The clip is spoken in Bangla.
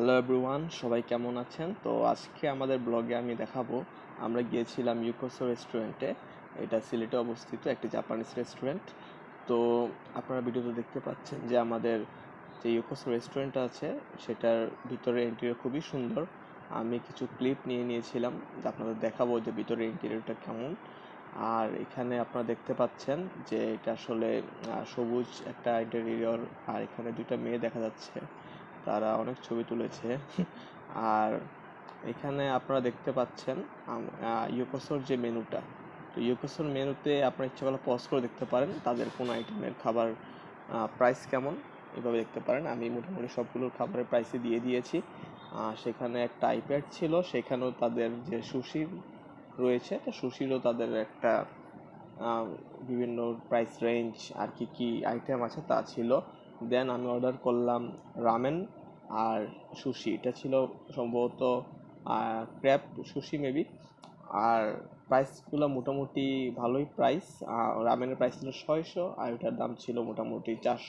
হ্যালো এভরিওয়ান সবাই কেমন আছেন? তো আজকে আমাদের ব্লগে আমি দেখাবো, আমরা গিয়েছিলাম ইউকোসো রেস্টুরেন্টে। এটা সিলেটে অবস্থিত একটি জাপানিজ রেস্টুরেন্ট। তো আপনারা ভিডিওতে দেখতে পাচ্ছেন যে আমাদের যে ইউকোসো রেস্টুরেন্ট আছে, সেটার ভিতরে ইন্টেরিয়র খুবই সুন্দর। আমি কিছু ক্লিপ নিয়ে নিয়েছিলাম আপনাদের দেখাবো যে ভিতরে ইন্টেরিয়রটা কেমন। আর এখানে আপনারা দেখতে পাচ্ছেন যে এটা আসলে সবুজ একটা ইন্টেরিয়র আর এখানে দুইটা মেয়ে দেখা যাচ্ছে। তারা অনেক ছবি তুলেছে। আর এখানে আপনারা দেখতে পাচ্ছেন ইয়োকোসোর যে মেনুটা, তো ইউকোসোর মেনুতে আপনারা ইচ্ছা করলে পজ করে দেখতে পারেন, তাদের কোন আইটেমের খাবার প্রাইস কেমন, এভাবে দেখতে পারেন। আমি মোটামুটি সবগুলোর খাবারের প্রাইসই দিয়ে দিয়েছি। সেখানে একটা আইপ্যাড ছিল, সেখানেও তাদের যে সুশি রয়েছে, তো সুশিরও তাদের একটা বিভিন্ন প্রাইস রেঞ্জ আর কি কি আইটেম আছে তা ছিল। দেন আমি অর্ডার করলাম রামেন আর সুশি এটা ছিল সম্ভবত ক্র্যাপ সুশি মেবি আর প্রাইসগুলো মোটামুটি ভালোই প্রাইস রামেনের প্রাইস ছিল ছয়শো আর ওটার দাম ছিল মোটামুটি চারশো।